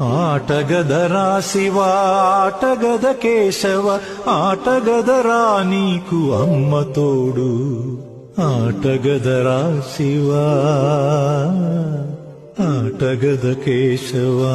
ఆటగదరా శివ ఆటగద కేశవ ఆటగదరా నీకు అమ్మ తోడు. ఆటగదరా శివ ఆటగద కేశవా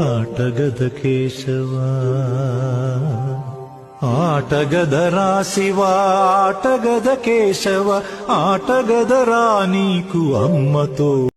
ఆటగద కేశవా ఆటగద రాశివా ఆటగద కేశవ ఆటగద రా నీకు అమ్మతో.